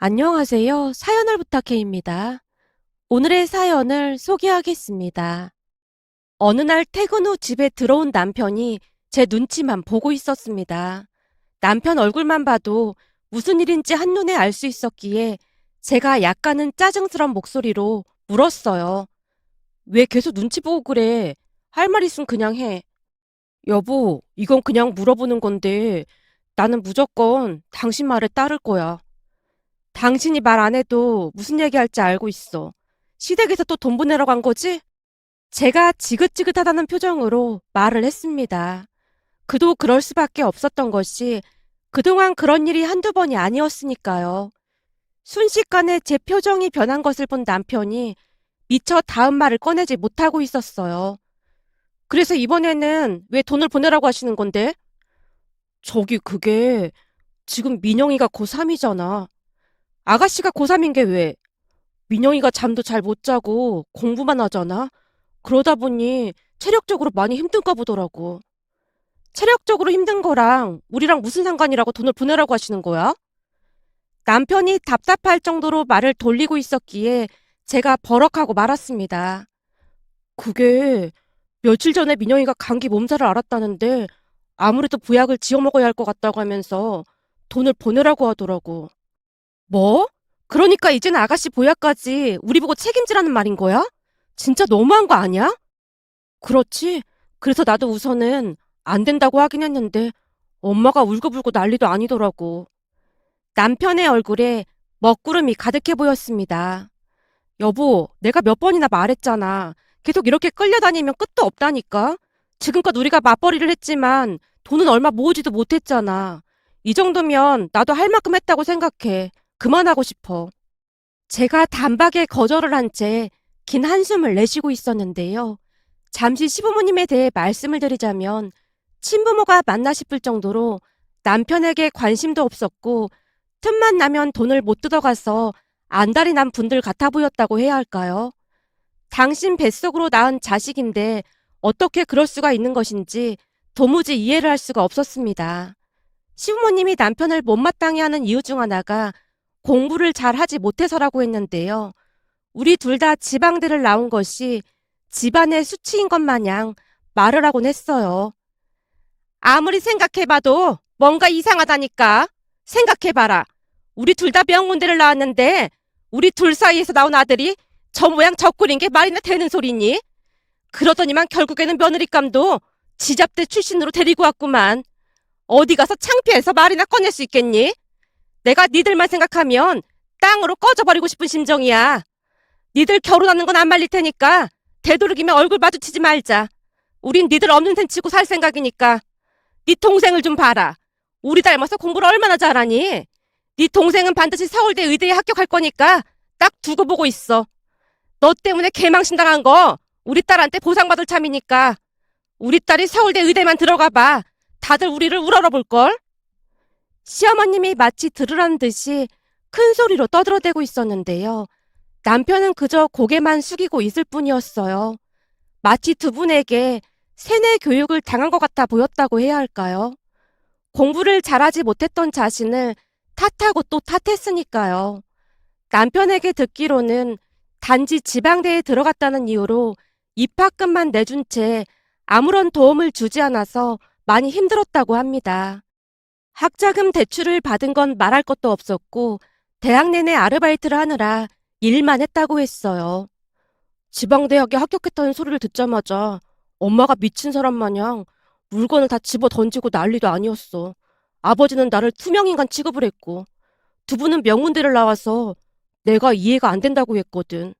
안녕하세요. 사연을 부탁해입니다. 오늘의 사연을 소개하겠습니다. 어느 날 퇴근 후 집에 들어온 남편이 제 눈치만 보고 있었습니다. 남편 얼굴만 봐도 무슨 일인지 한눈에 알 수 있었기에 제가 약간은 짜증스런 목소리로 물었어요. 왜 계속 눈치 보고 그래? 할 말 있으면 그냥 해. 여보, 이건 그냥 물어보는 건데 나는 무조건 당신 말에 따를 거야. 당신이 말 안 해도 무슨 얘기할지 알고 있어. 시댁에서 또 돈 보내러 간 거지? 제가 지긋지긋하다는 표정으로 말을 했습니다. 그도 그럴 수밖에 없었던 것이 그동안 그런 일이 한두 번이 아니었으니까요. 순식간에 제 표정이 변한 것을 본 남편이 미처 다음 말을 꺼내지 못하고 있었어요. 그래서 이번에는 왜 돈을 보내라고 하시는 건데? 저기 그게 지금 민영이가 고3이잖아. 아가씨가 고3인 게 왜? 민영이가 잠도 잘 못 자고 공부만 하잖아. 그러다 보니 체력적으로 많이 힘든가 보더라고. 체력적으로 힘든 거랑 우리랑 무슨 상관이라고 돈을 보내라고 하시는 거야? 남편이 답답할 정도로 말을 돌리고 있었기에 제가 버럭하고 말았습니다. 그게 며칠 전에 민영이가 감기 몸살을 앓았다는데 아무래도 보약을 지어 먹어야 할 것 같다고 하면서 돈을 보내라고 하더라고. 뭐? 그러니까 이젠 아가씨 보약까지 우리 보고 책임지라는 말인 거야? 진짜 너무한 거 아니야? 그렇지. 그래서 나도 우선은 안 된다고 하긴 했는데 엄마가 울고불고 난리도 아니더라고. 남편의 얼굴에 먹구름이 가득해 보였습니다. 여보, 내가 몇 번이나 말했잖아. 계속 이렇게 끌려다니면 끝도 없다니까. 지금껏 우리가 맞벌이를 했지만 돈은 얼마 모으지도 못했잖아. 이 정도면 나도 할 만큼 했다고 생각해. 그만하고 싶어. 제가 단박에 거절을 한 채 긴 한숨을 내쉬고 있었는데요. 잠시 시부모님에 대해 말씀을 드리자면 친부모가 맞나 싶을 정도로 남편에게 관심도 없었고 틈만 나면 돈을 못 뜯어가서 안달이 난 분들 같아 보였다고 해야 할까요? 당신 뱃속으로 낳은 자식인데 어떻게 그럴 수가 있는 것인지 도무지 이해를 할 수가 없었습니다. 시부모님이 남편을 못마땅해 하는 이유 중 하나가 공부를 잘 하지 못해서라고 했는데요. 우리 둘 다 지방대를 나온 것이 집안의 수치인 것 마냥 말을 하곤 했어요. 아무리 생각해봐도 뭔가 이상하다니까. 생각해봐라. 우리 둘 다 명문대를 나왔는데 우리 둘 사이에서 나온 아들이 저 모양 저 꼴인 게 말이나 되는 소리니? 그러더니만 결국에는 며느리감도 지잡대 출신으로 데리고 왔구만. 어디 가서 창피해서 말이나 꺼낼 수 있겠니? 내가 니들만 생각하면 땅으로 꺼져버리고 싶은 심정이야. 니들 결혼하는 건 안 말릴 테니까 되도록이면 얼굴 마주치지 말자. 우린 니들 없는 셈 치고 살 생각이니까. 네 동생을 좀 봐라. 우리 닮아서 공부를 얼마나 잘하니? 네 동생은 반드시 서울대 의대에 합격할 거니까 딱 두고 보고 있어. 너 때문에 개망신 당한 거 우리 딸한테 보상받을 참이니까. 우리 딸이 서울대 의대만 들어가 봐. 다들 우리를 우러러 볼걸? 시어머님이 마치 들으라는 듯이 큰 소리로 떠들어대고 있었는데요. 남편은 그저 고개만 숙이고 있을 뿐이었어요. 마치 두 분에게 세뇌 교육을 당한 것 같아 보였다고 해야 할까요? 공부를 잘하지 못했던 자신을 탓하고 또 탓했으니까요. 남편에게 듣기로는 단지 지방대에 들어갔다는 이유로 입학금만 내준 채 아무런 도움을 주지 않아서 많이 힘들었다고 합니다. 학자금 대출을 받은 건 말할 것도 없었고 대학 내내 아르바이트를 하느라 일만 했다고 했어요. 지방대학에 합격했다는 소리를 듣자마자 엄마가 미친 사람 마냥 물건을 다 집어 던지고 난리도 아니었어. 아버지는 나를 투명인간 취급을 했고 두 분은 명문대를 나와서 내가 이해가 안 된다고 했거든.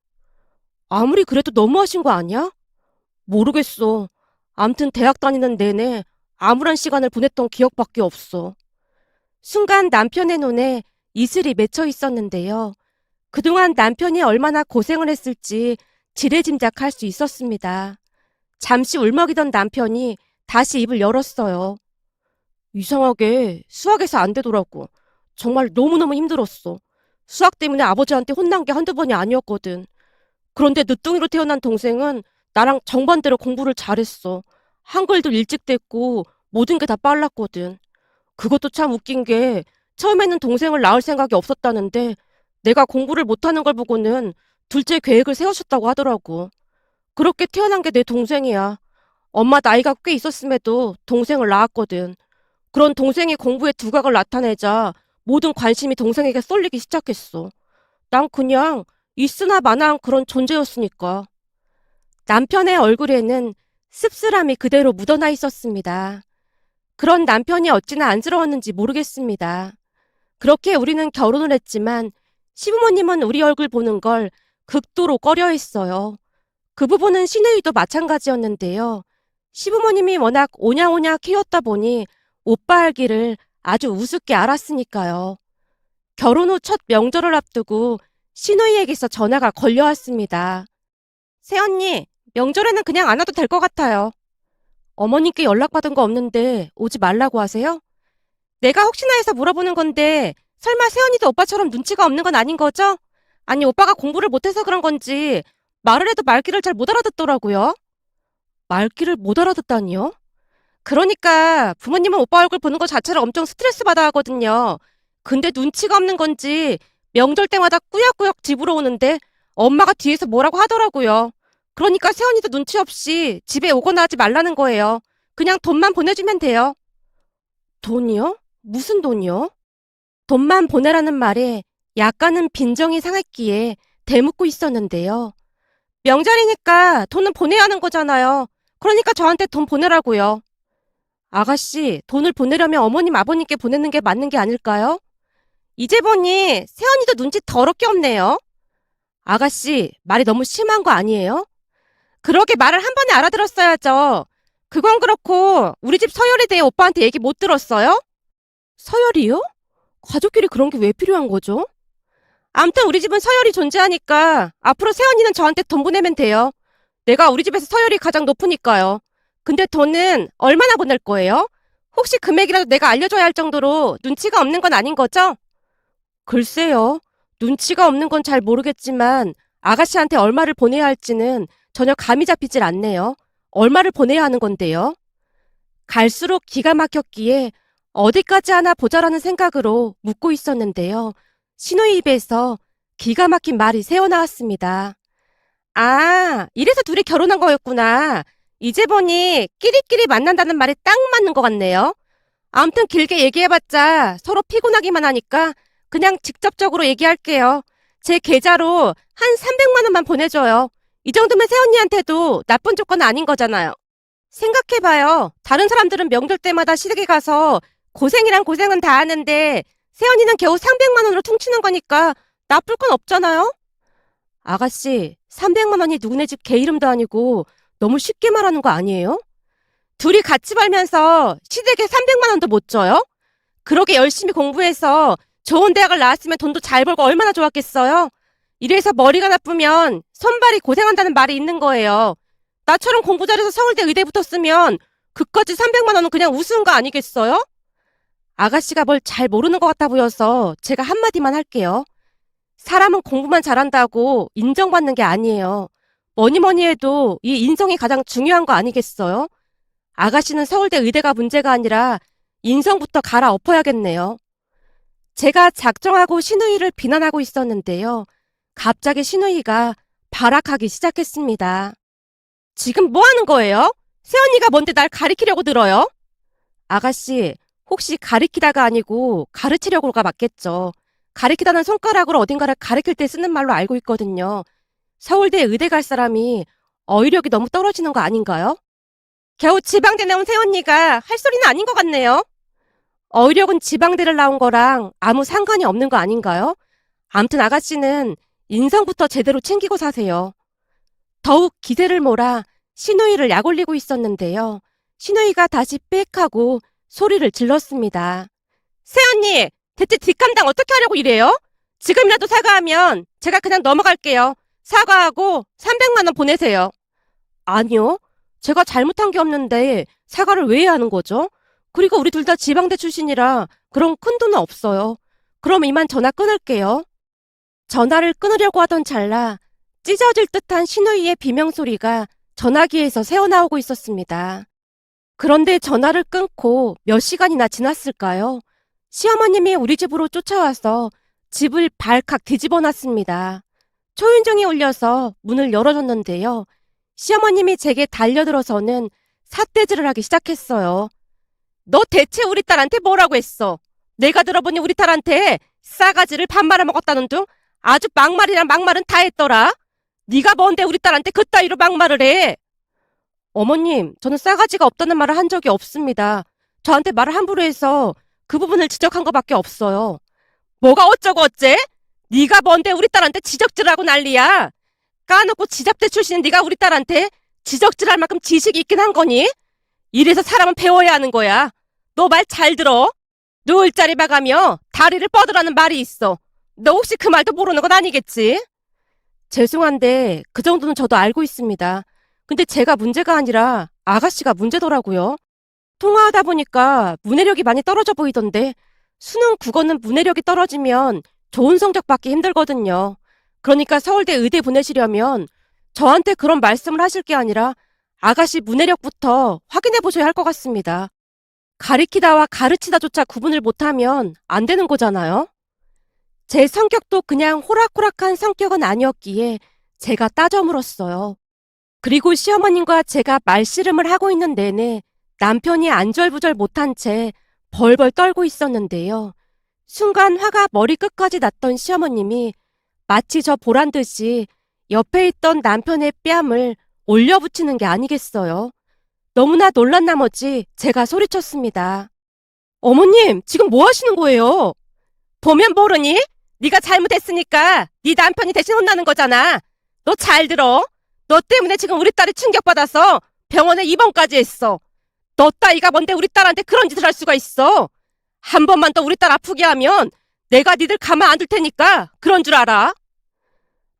아무리 그래도 너무하신 거 아니야? 모르겠어. 암튼 대학 다니는 내내 암울한 시간을 보냈던 기억밖에 없어. 순간 남편의 눈에 이슬이 맺혀 있었는데요. 그동안 남편이 얼마나 고생을 했을지 지레짐작할 수 있었습니다. 잠시 울먹이던 남편이 다시 입을 열었어요. 이상하게 수학에서 안 되더라고. 정말 너무너무 힘들었어. 수학 때문에 아버지한테 혼난 게 한두 번이 아니었거든. 그런데 늦둥이로 태어난 동생은 나랑 정반대로 공부를 잘했어. 한글도 일찍 됐고 모든 게 다 빨랐거든. 그것도 참 웃긴 게 처음에는 동생을 낳을 생각이 없었다는데 내가 공부를 못하는 걸 보고는 둘째 계획을 세우셨다고 하더라고. 그렇게 태어난 게 내 동생이야. 엄마 나이가 꽤 있었음에도 동생을 낳았거든. 그런 동생이 공부에 두각을 나타내자 모든 관심이 동생에게 쏠리기 시작했어. 난 그냥 있으나 마나한 그런 존재였으니까. 남편의 얼굴에는 씁쓸함이 그대로 묻어나 있었습니다. 그런 남편이 어찌나 안쓰러웠는지 모르겠습니다. 그렇게 우리는 결혼을 했지만 시부모님은 우리 얼굴 보는 걸 극도로 꺼려 했어요. 그 부분은 시누이도 마찬가지였는데요. 시부모님이 워낙 오냐오냐 키웠다 보니 오빠 알기를 아주 우습게 알았으니까요. 결혼 후 첫 명절을 앞두고 시누이에게서 전화가 걸려왔습니다. 새언니, 명절에는 그냥 안 와도 될 것 같아요. 어머님께 연락받은 거 없는데 오지 말라고 하세요? 내가 혹시나 해서 물어보는 건데 설마 세연이도 오빠처럼 눈치가 없는 건 아닌 거죠? 아니 오빠가 공부를 못해서 그런 건지 말을 해도 말귀를 잘 못 알아듣더라고요. 말귀를 못 알아듣다니요? 그러니까 부모님은 오빠 얼굴 보는 것 자체를 엄청 스트레스 받아 하거든요. 근데 눈치가 없는 건지 명절 때마다 꾸역꾸역 집으로 오는데 엄마가 뒤에서 뭐라고 하더라고요. 그러니까 세연이도 눈치 없이 집에 오거나 하지 말라는 거예요. 그냥 돈만 보내주면 돼요. 돈이요? 무슨 돈이요? 돈만 보내라는 말에 약간은 빈정이 상했기에 대묻고 있었는데요. 명절이니까 돈은 보내야 하는 거잖아요. 그러니까 저한테 돈 보내라고요. 아가씨, 돈을 보내려면 어머님, 아버님께 보내는 게 맞는 게 아닐까요? 이제 보니 세연이도 눈치 더럽게 없네요. 아가씨, 말이 너무 심한 거 아니에요? 그러게 말을 한 번에 알아들었어야죠. 그건 그렇고 우리 집 서열에 대해 오빠한테 얘기 못 들었어요? 서열이요? 가족끼리 그런 게 왜 필요한 거죠? 암튼 우리 집은 서열이 존재하니까 앞으로 세연이는 저한테 돈 보내면 돼요. 내가 우리 집에서 서열이 가장 높으니까요. 근데 돈은 얼마나 보낼 거예요? 혹시 금액이라도 내가 알려줘야 할 정도로 눈치가 없는 건 아닌 거죠? 글쎄요. 눈치가 없는 건 잘 모르겠지만 아가씨한테 얼마를 보내야 할지는 전혀 감이 잡히질 않네요. 얼마를 보내야 하는 건데요? 갈수록 기가 막혔기에 어디까지 하나 보자라는 생각으로 묻고 있었는데요. 신우의 입에서 기가 막힌 말이 새어나왔습니다. 아, 이래서 둘이 결혼한 거였구나. 이제 보니 끼리끼리 만난다는 말이 딱 맞는 것 같네요. 아무튼 길게 얘기해봤자 서로 피곤하기만 하니까 그냥 직접적으로 얘기할게요. 제 계좌로 한 300만 원만 보내줘요. 이 정도면 새언니한테도 나쁜 조건 아닌 거잖아요. 생각해봐요. 다른 사람들은 명절 때마다 시댁에 가서 고생이란 고생은 다 하는데 새언니는 겨우 300만 원으로 퉁치는 거니까 나쁠 건 없잖아요? 아가씨, 300만 원이 누구네 집 개 이름도 아니고 너무 쉽게 말하는 거 아니에요? 둘이 같이 벌면서 시댁에 300만 원도 못 줘요? 그러게 열심히 공부해서 좋은 대학을 나왔으면 돈도 잘 벌고 얼마나 좋았겠어요? 이래서 머리가 나쁘면 손발이 고생한다는 말이 있는 거예요. 나처럼 공부 잘해서 서울대 의대 붙었으면 그까지 300만 원은 그냥 우스운 거 아니겠어요? 아가씨가 뭘 잘 모르는 것 같아 보여서 제가 한마디만 할게요. 사람은 공부만 잘한다고 인정받는 게 아니에요. 뭐니 뭐니 해도 이 인성이 가장 중요한 거 아니겠어요? 아가씨는 서울대 의대가 문제가 아니라 인성부터 갈아엎어야겠네요. 제가 작정하고 신우이를 비난하고 있었는데요. 갑자기 신우이가 발악하기 시작했습니다. 지금 뭐 하는 거예요? 새언니가 뭔데 날 가리키려고 들어요? 아가씨, 혹시 가리키다가 아니고 가르치려고가 맞겠죠. 가리키다는 손가락으로 어딘가를 가리킬 때 쓰는 말로 알고 있거든요. 서울대 의대 갈 사람이 어휘력이 너무 떨어지는 거 아닌가요? 겨우 지방대 나온 새언니가 할 소리는 아닌 것 같네요. 어휘력은 지방대를 나온 거랑 아무 상관이 없는 거 아닌가요? 암튼 아가씨는 인성부터 제대로 챙기고 사세요. 더욱 기세를 몰아 신우이를 약 올리고 있었는데요. 신우이가 다시 빽하고 소리를 질렀습니다. 새언니, 대체 뒷감당 어떻게 하려고 이래요? 지금이라도 사과하면 제가 그냥 넘어갈게요. 사과하고 300만 원 보내세요. 아니요. 제가 잘못한 게 없는데 사과를 왜 하는 거죠? 그리고 우리 둘 다 지방대 출신이라 그런 큰 돈은 없어요. 그럼 이만 전화 끊을게요. 전화를 끊으려고 하던 찰나 찢어질 듯한 신우이의 비명소리가 전화기에서 새어나오고 있었습니다. 그런데 전화를 끊고 몇 시간이나 지났을까요? 시어머님이 우리 집으로 쫓아와서 집을 발칵 뒤집어 놨습니다. 초인종이 울려서 문을 열어줬는데요. 시어머님이 제게 달려들어서는 삿대질을 하기 시작했어요. 너 대체 우리 딸한테 뭐라고 했어? 내가 들어보니 우리 딸한테 싸가지를 밥 말아 먹었다는 둥 아주 막말이랑 막말은 다 했더라. 네가 뭔데 우리 딸한테 그따위로 막말을 해? 어머님, 저는 싸가지가 없다는 말을 한 적이 없습니다. 저한테 말을 함부로 해서 그 부분을 지적한 것밖에 없어요. 뭐가 어쩌고 어째? 네가 뭔데 우리 딸한테 지적질하고 난리야? 까놓고 지잡대 출신인 네가 우리 딸한테 지적질할 만큼 지식이 있긴 한 거니? 이래서 사람은 배워야 하는 거야. 너 말 잘 들어. 누울 자리 봐가며 다리를 뻗으라는 말이 있어. 너 혹시 그 말도 모르는 건 아니겠지? 죄송한데 그 정도는 저도 알고 있습니다. 근데 제가 문제가 아니라 아가씨가 문제더라고요. 통화하다 보니까 문해력이 많이 떨어져 보이던데 수능 국어는 문해력이 떨어지면 좋은 성적 받기 힘들거든요. 그러니까 서울대 의대 보내시려면 저한테 그런 말씀을 하실 게 아니라 아가씨 문해력부터 확인해 보셔야 할 것 같습니다. 가리키다와 가르치다조차 구분을 못하면 안 되는 거잖아요. 제 성격도 그냥 호락호락한 성격은 아니었기에 제가 따져 물었어요. 그리고 시어머님과 제가 말씨름을 하고 있는 내내 남편이 안절부절 못한 채 벌벌 떨고 있었는데요. 순간 화가 머리 끝까지 났던 시어머님이 마치 저 보란 듯이 옆에 있던 남편의 뺨을 올려붙이는 게 아니겠어요. 너무나 놀란 나머지 제가 소리쳤습니다. 어머님, 지금 뭐 하시는 거예요? 보면 모르니? 네가 잘못했으니까 네 남편이 대신 혼나는 거잖아. 너 잘 들어. 너 때문에 지금 우리 딸이 충격받아서 병원에 입원까지 했어. 너 따위가 뭔데 우리 딸한테 그런 짓을 할 수가 있어. 한 번만 더 우리 딸 아프게 하면 내가 니들 가만 안 둘 테니까 그런 줄 알아.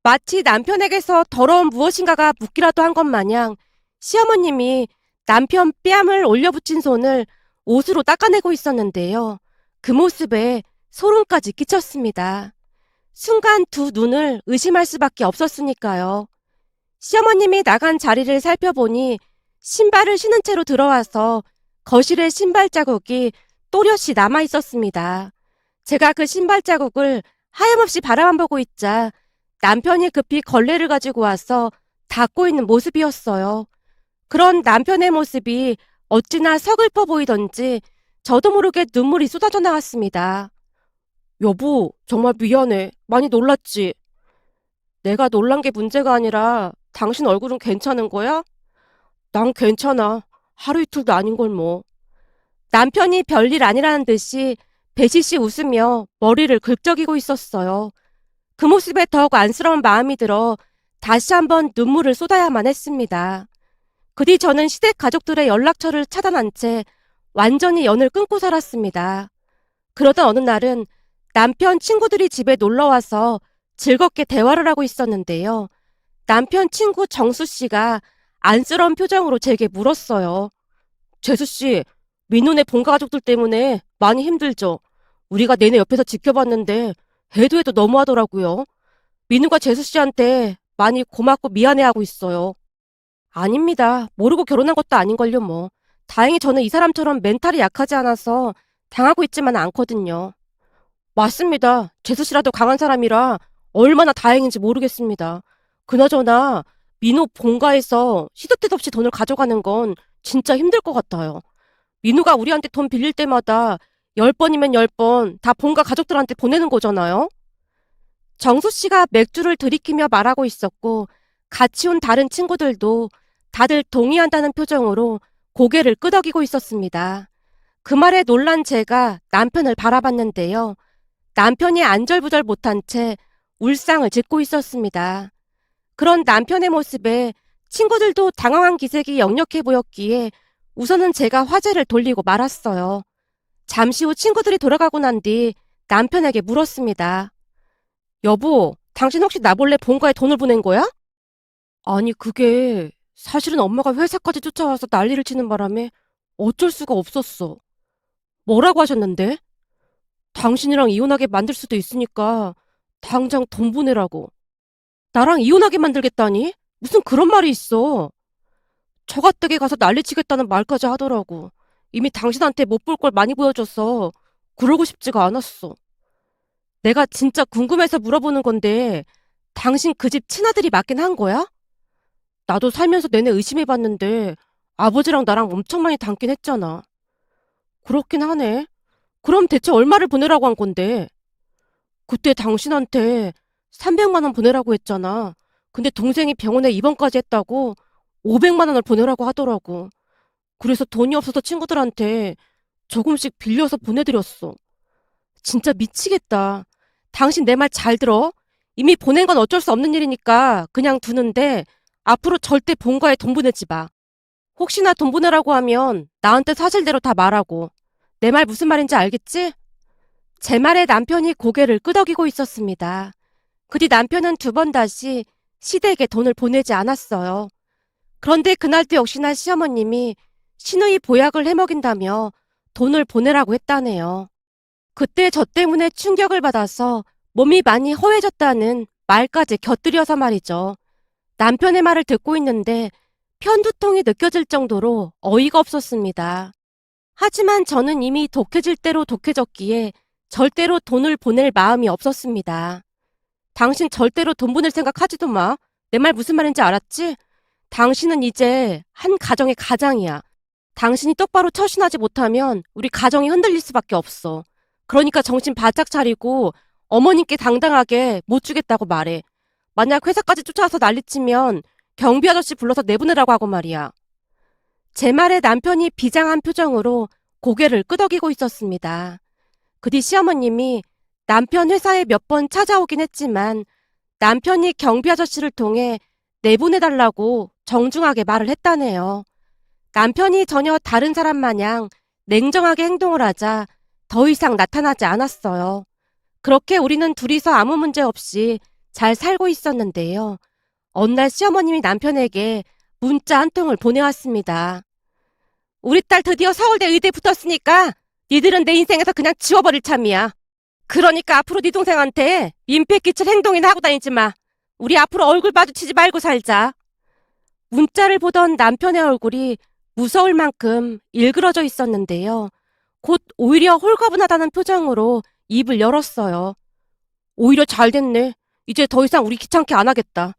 마치 남편에게서 더러운 무엇인가가 묻기라도 한 것 마냥 시어머님이 남편 뺨을 올려붙인 손을 옷으로 닦아내고 있었는데요. 그 모습에 소름까지 끼쳤습니다. 순간 두 눈을 의심할 수밖에 없었으니까요. 시어머님이 나간 자리를 살펴보니 신발을 신은 채로 들어와서 거실에 신발 자국이 또렷이 남아 있었습니다. 제가 그 신발 자국을 하염없이 바라만 보고 있자 남편이 급히 걸레를 가지고 와서 닦고 있는 모습이었어요. 그런 남편의 모습이 어찌나 서글퍼 보이던지 저도 모르게 눈물이 쏟아져 나왔습니다. 여보, 정말 미안해. 많이 놀랐지? 내가 놀란 게 문제가 아니라 당신 얼굴은 괜찮은 거야? 난 괜찮아. 하루 이틀도 아닌 걸 뭐. 남편이 별일 아니라는 듯이 배시씨 웃으며 머리를 긁적이고 있었어요. 그 모습에 더욱 안쓰러운 마음이 들어 다시 한번 눈물을 쏟아야만 했습니다. 그 뒤 저는 시댁 가족들의 연락처를 차단한 채 완전히 연을 끊고 살았습니다. 그러던 어느 날은 남편 친구들이 집에 놀러 와서 즐겁게 대화를 하고 있었는데요. 남편 친구 정수 씨가 안쓰러운 표정으로 제게 물었어요. 재수 씨, 민호네 본가 가족들 때문에 많이 힘들죠? 우리가 내내 옆에서 지켜봤는데 해도 해도 너무하더라고요. 민우가 재수 씨한테 많이 고맙고 미안해하고 있어요. 아닙니다. 모르고 결혼한 것도 아닌걸요, 뭐. 다행히 저는 이 사람처럼 멘탈이 약하지 않아서 당하고 있지만 않거든요. 맞습니다. 재수 씨라도 강한 사람이라 얼마나 다행인지 모르겠습니다. 그나저나 민우 본가에서 시도 때도 없이 돈을 가져가는 건 진짜 힘들 것 같아요. 민우가 우리한테 돈 빌릴 때마다 10번이면 10번 다 본가 가족들한테 보내는 거잖아요. 정수 씨가 맥주를 들이키며 말하고 있었고 같이 온 다른 친구들도 다들 동의한다는 표정으로 고개를 끄덕이고 있었습니다. 그 말에 놀란 제가 남편을 바라봤는데요. 남편이 안절부절 못한 채 울상을 짓고 있었습니다. 그런 남편의 모습에 친구들도 당황한 기색이 역력해 보였기에 우선은 제가 화제를 돌리고 말았어요. 잠시 후 친구들이 돌아가고 난 뒤 남편에게 물었습니다. 여보, 당신 혹시 나 몰래 본가에 돈을 보낸 거야? 아니, 그게 사실은 엄마가 회사까지 쫓아와서 난리를 치는 바람에 어쩔 수가 없었어. 뭐라고 하셨는데? 당신이랑 이혼하게 만들 수도 있으니까 당장 돈 보내라고. 나랑 이혼하게 만들겠다니? 무슨 그런 말이 있어. 처가댁에 가서 난리치겠다는 말까지 하더라고. 이미 당신한테 못 볼 걸 많이 보여줘서 그러고 싶지가 않았어. 내가 진짜 궁금해서 물어보는 건데, 당신 그 집 친아들이 맞긴 한 거야? 나도 살면서 내내 의심해봤는데, 아버지랑 나랑 엄청 많이 닮긴 했잖아. 그렇긴 하네. 그럼 대체 얼마를 보내라고 한 건데? 그때 당신한테 300만 원 보내라고 했잖아. 근데 동생이 병원에 입원까지 했다고 500만 원을 보내라고 하더라고. 그래서 돈이 없어서 친구들한테 조금씩 빌려서 보내드렸어. 진짜 미치겠다. 당신 내 말 잘 들어? 이미 보낸 건 어쩔 수 없는 일이니까 그냥 두는데 앞으로 절대 본가에 돈 보내지 마. 혹시나 돈 보내라고 하면 나한테 사실대로 다 말하고. 내 말 무슨 말인지 알겠지? 제 말에 남편이 고개를 끄덕이고 있었습니다. 그 뒤 남편은 두 번 다시 시댁에 돈을 보내지 않았어요. 그런데 그날도 역시나 시어머님이 신우이 보약을 해먹인다며 돈을 보내라고 했다네요. 그때 저 때문에 충격을 받아서 몸이 많이 허해졌다는 말까지 곁들여서 말이죠. 남편의 말을 듣고 있는데 편두통이 느껴질 정도로 어이가 없었습니다. 하지만 저는 이미 독해질 대로 독해졌기에 절대로 돈을 보낼 마음이 없었습니다. 당신 절대로 돈 보낼 생각 하지도 마. 내 말 무슨 말인지 알았지? 당신은 이제 한 가정의 가장이야. 당신이 똑바로 처신하지 못하면 우리 가정이 흔들릴 수밖에 없어. 그러니까 정신 바짝 차리고 어머님께 당당하게 못 주겠다고 말해. 만약 회사까지 쫓아와서 난리치면 경비 아저씨 불러서 내보내라고 하고 말이야. 제 말에 남편이 비장한 표정으로 고개를 끄덕이고 있었습니다. 그 뒤 시어머님이 남편 회사에 몇 번 찾아오긴 했지만 남편이 경비 아저씨를 통해 내보내달라고 정중하게 말을 했다네요. 남편이 전혀 다른 사람 마냥 냉정하게 행동을 하자 더 이상 나타나지 않았어요. 그렇게 우리는 둘이서 아무 문제 없이 잘 살고 있었는데요. 어느 날 시어머님이 남편에게 문자 한 통을 보내왔습니다. 우리 딸 드디어 서울대 의대 붙었으니까 니들은 내 인생에서 그냥 지워버릴 참이야. 그러니까 앞으로 네 동생한테 민폐 끼칠 행동이나 하고 다니지 마. 우리 앞으로 얼굴 마주치지 말고 살자. 문자를 보던 남편의 얼굴이 무서울 만큼 일그러져 있었는데요. 곧 오히려 홀가분하다는 표정으로 입을 열었어요. 오히려 잘 됐네. 이제 더 이상 우리 귀찮게 안 하겠다.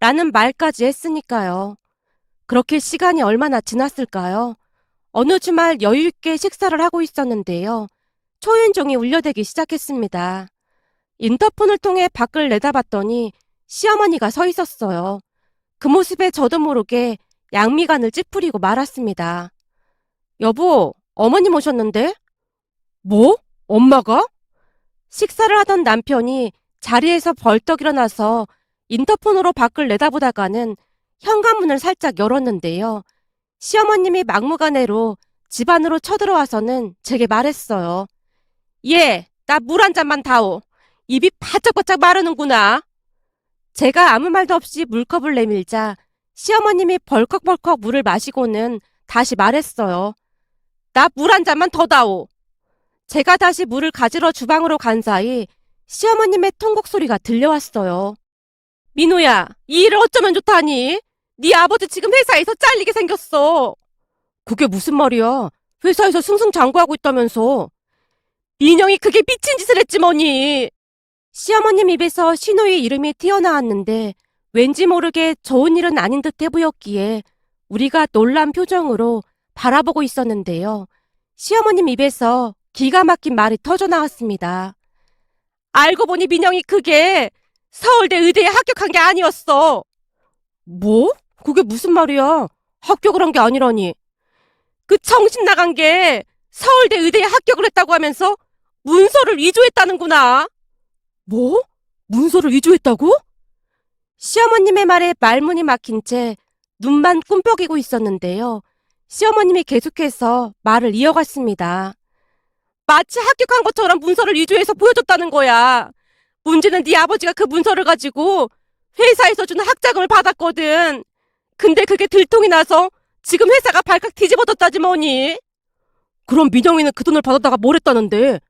라는 말까지 했으니까요. 그렇게 시간이 얼마나 지났을까요? 어느 주말 여유있게 식사를 하고 있었는데요. 초인종이 울려대기 시작했습니다. 인터폰을 통해 밖을 내다봤더니 시어머니가 서 있었어요. 그 모습에 저도 모르게 양미간을 찌푸리고 말았습니다. 여보, 어머님 오셨는데? 뭐? 엄마가? 식사를 하던 남편이 자리에서 벌떡 일어나서 인터폰으로 밖을 내다보다가는 현관문을 살짝 열었는데요. 시어머님이 막무가내로 집 안으로 쳐들어와서는 제게 말했어요. 예, 나 물 한 잔만 다오. 입이 바짝바짝 마르는구나. 제가 아무 말도 없이 물컵을 내밀자 시어머님이 벌컥벌컥 물을 마시고는 다시 말했어요. 나 물 한 잔만 더 다오. 제가 다시 물을 가지러 주방으로 간 사이 시어머님의 통곡 소리가 들려왔어요. 민호야, 이 일을 어쩌면 좋다니? 네 아버지 지금 회사에서 잘리게 생겼어. 그게 무슨 말이야? 회사에서 승승장구하고 있다면서. 민영이 그게 미친 짓을 했지 뭐니. 시어머님 입에서 신우의 이름이 튀어나왔는데 왠지 모르게 좋은 일은 아닌 듯해 보였기에 우리가 놀란 표정으로 바라보고 있었는데요. 시어머님 입에서 기가 막힌 말이 터져 나왔습니다. 알고 보니 민영이 그게 서울대 의대에 합격한 게 아니었어. 뭐? 그게 무슨 말이야? 합격을 한 게 아니라니. 그 정신 나간 게 서울대 의대에 합격을 했다고 하면서 문서를 위조했다는구나. 뭐? 문서를 위조했다고? 시어머님의 말에 말문이 막힌 채 눈만 꿈뻑이고 있었는데요. 시어머님이 계속해서 말을 이어갔습니다. 마치 합격한 것처럼 문서를 위조해서 보여줬다는 거야. 문제는 네 아버지가 그 문서를 가지고 회사에서 주는 학자금을 받았거든. 근데 그게 들통이 나서 지금 회사가 발칵 뒤집어졌다지 뭐니. 그럼 민영이는 그 돈을 받았다가 뭘 했다는데?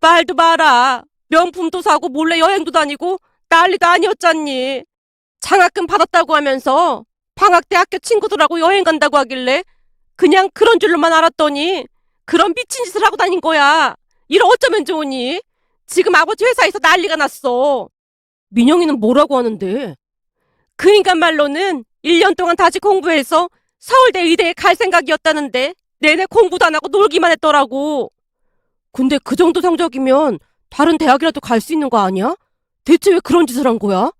말도 마라. 명품도 사고 몰래 여행도 다니고 난리도 아니었잖니. 장학금 받았다고 하면서 방학 때 학교 친구들하고 여행 간다고 하길래 그냥 그런 줄로만 알았더니 그런 미친 짓을 하고 다닌 거야. 이를 어쩌면 좋으니? 지금 아버지 회사에서 난리가 났어. 민영이는 뭐라고 하는데? 그 인간 말로는 1년 동안 다시 공부해서 서울대 의대에 갈 생각이었다는데 내내 공부도 안 하고 놀기만 했더라고. 근데 그 정도 성적이면 다른 대학이라도 갈 수 있는 거 아니야? 대체 왜 그런 짓을 한 거야?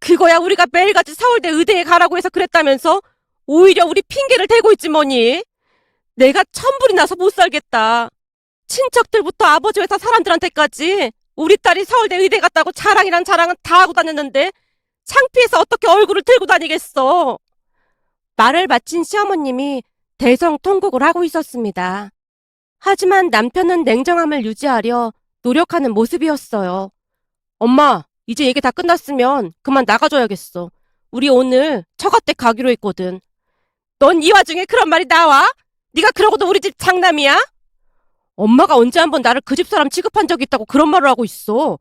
그거야 우리가 매일같이 서울대 의대에 가라고 해서 그랬다면서 오히려 우리 핑계를 대고 있지 뭐니. 내가 천불이 나서 못 살겠다. 친척들부터 아버지 회사 사람들한테까지 우리 딸이 서울대 의대 갔다고 자랑이란 자랑은 다 하고 다녔는데 창피해서 어떻게 얼굴을 들고 다니겠어. 말을 마친 시어머님이 대성통곡을 하고 있었습니다. 하지만 남편은 냉정함을 유지하려 노력하는 모습이었어요. 엄마, 이제 얘기 다 끝났으면 그만 나가줘야겠어. 우리 오늘 처가댁 가기로 했거든. 넌 이 와중에 그런 말이 나와? 네가 그러고도 우리 집 장남이야? 엄마가 언제 한번 나를 그 집 사람 취급한 적이 있다고 그런 말을 하고 있어.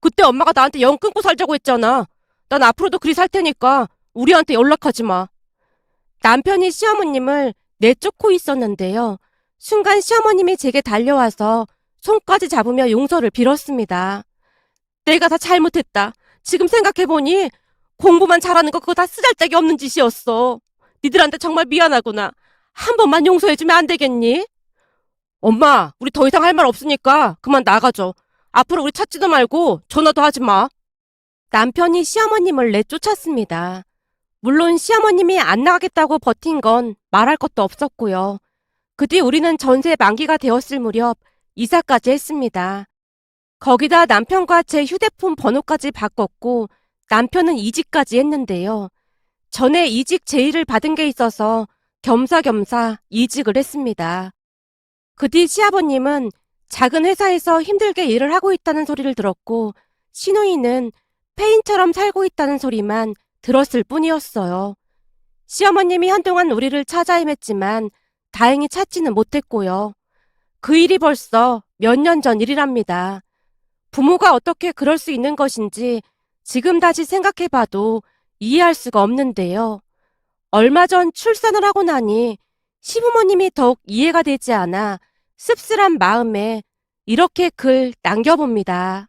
그때 엄마가 나한테 영 끊고 살자고 했잖아. 난 앞으로도 그리 살 테니까 우리한테 연락하지 마. 남편이 시어머님을 내쫓고 있었는데요. 순간 시어머님이 제게 달려와서 손까지 잡으며 용서를 빌었습니다. 내가 다 잘못했다. 지금 생각해보니 공부만 잘하는 거 그거 다 쓰잘데기 없는 짓이었어. 니들한테 정말 미안하구나. 한 번만 용서해주면 안 되겠니? 엄마, 우리 더 이상 할 말 없으니까 그만 나가줘. 앞으로 우리 찾지도 말고 전화도 하지 마. 남편이 시어머님을 내쫓았습니다. 물론 시어머님이 안 나가겠다고 버틴 건 말할 것도 없었고요. 그 뒤 우리는 전세 만기가 되었을 무렵 이사까지 했습니다. 거기다 남편과 제 휴대폰 번호까지 바꿨고 남편은 이직까지 했는데요. 전에 이직 제의를 받은 게 있어서 겸사겸사 이직을 했습니다. 그 뒤 시아버님은 작은 회사에서 힘들게 일을 하고 있다는 소리를 들었고 신우이는 폐인처럼 살고 있다는 소리만 들었을 뿐이었어요. 시어머님이 한동안 우리를 찾아 헤맸지만 다행히 찾지는 못했고요. 그 일이 벌써 몇 년 전 일이랍니다. 부모가 어떻게 그럴 수 있는 것인지 지금 다시 생각해봐도 이해할 수가 없는데요. 얼마 전 출산을 하고 나니 시부모님이 더욱 이해가 되지 않아 씁쓸한 마음에 이렇게 글 남겨봅니다.